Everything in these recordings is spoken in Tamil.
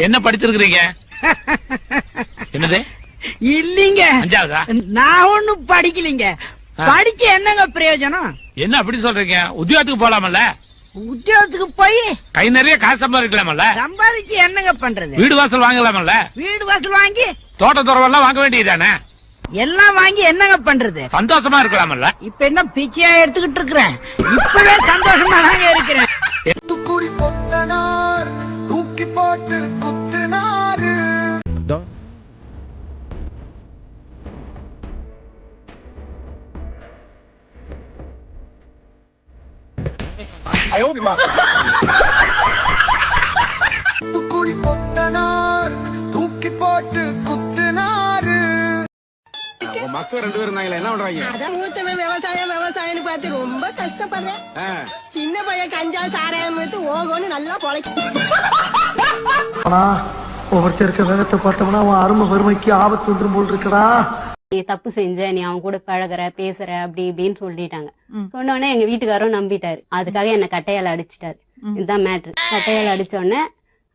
என்ன படிச்சிருக்கிறீங்க? என்னது? இல்லீங்க. அஞ்சாவதா? நான் ஒண்ணும் படிக்கலீங்க. படிச்சு என்னங்க பிரயோஜனம்? என்ன அப்படி சொல்றீங்க? உத்தியோகத்துக்கு போலாமல்ல? உத்தியோகத்துக்கு போய் கை நிறைய காசு சம்பாதிக்கலாமல்ல? சம்பாதிச்சு என்னங்க பண்றது? வீடு வாசல் வாங்கலாமல்ல? வீடு வாசல் வாங்கி தோட்ட துறவெல்லாம் வாங்க வேண்டியதானே எல்லாம் வாங்கி என்னங்க பண்றது? சந்தோஷமா இருக்கலாமல்ல? இப்ப என்ன பிச்சையா எடுத்துக்கிட்டு இருக்கிறேன்? இப்பவே சந்தோஷமா தாங்க இருக்கிறேன். தூக்குடி கொத்தனார் தூக்கி போட்டு குத்துனாரு மக்கள் ரெண்டு பேரும் இருந்தாங்களே என்ன பண்றாங்க? அதான் மூத்தவன் விவசாயம் விவசாயம்னு பார்த்து ரொம்ப கஷ்டப்படுறேன். ஆ. சின்ன பையன் கஞ்சா சாராயம் எடுத்து ஓகோன்னு நல்லா பொழைக்க ஆனா ஒவ்வொருத்தருக்க வேகத்தை பார்த்தோம்னா அவன் அருமை வறுமைக்கு ஆபத்து வந்துரும் போல் இருக்கடா. நீ தப்பு செஞ்ச நீ அவன் கூட பழகுற பேசுற அப்படி இப்படின்னு சொல்லிட்டாங்க. சொன்ன உடனே எங்க வீட்டுக்காரரும் நம்பிட்டாரு. அதுக்காக என்ன கட்டையால அடிச்சிட்டாரு. இதுதான் மேட்ரு கட்டையால அடிச்ச உடனே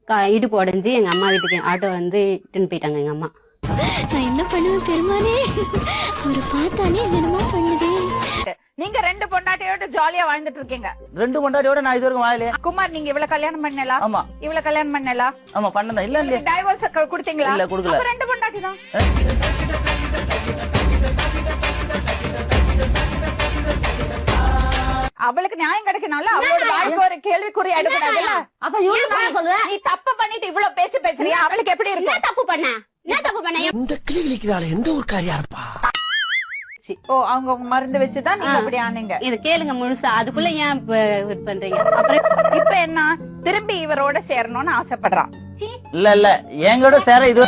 க- இடுப்பு உடைஞ்சு எங்க அம்மா வீட்டுக்கு ஆட்டோ வந்து இட்டுன்னு போயிட்டாங்க எங்க அம்மா. நான் என்ன பண்ணுவேன் பெருமானே அவரை பார்த்தாலே என்னமோ நீங்க ரெண்டு பொண்டாட்டியோட ஜாலியா வாழ்ந்துட்டு இருக்கீங்க. ரெண்டு கொண்டாடியோட நான் இது வரைக்கும் வாயிலே குமார் நீங்க இவ்வளவு கல்யாணம் பண்ணலா? ஆமா. இவ்வளவு கல்யாணம் பண்ணலா? ஆமா பண்ணதான் இல்ல இல்லையா. டைவர்ஸ் கொடுத்தீங்களா? இல்ல, குடுக்கல. ரெண்டு பொண்டாட்டி தான் அவளுக்கு நியாயம் கிடைக்கணும்ல? அவளோட வாழ்க்கை ஒரு கேள்விக்குறி எடுக்கூடாதுல்ல அப்ப இவரு சொல்லுவேன்? நீ தப்பு பண்ணிட்டு இவ்வளவு பேச்சு பேசுறியா? அவளுக்கு எப்படி இருக்கும்? தப்பு பண்ண? என்ன தப்பு பண்ண? இந்த கிளி கிளிக்கிறாள் எந்த ஒரு காரியா இருப்பா? ஓ அவங்க மருந்து வச்சுதான் நீங்க அப்படி ஆனீங்க. இது கேளுங்க முழுசா. அதுக்குள்ள ஏன் இப்ப இது பண்றீங்க? அப்புறம் இப்ப என்ன? திரும்பி இவரோட சேரணும்னு ஆசைப்படுறான். இல்ல இல்ல. எங்கூட சேர இது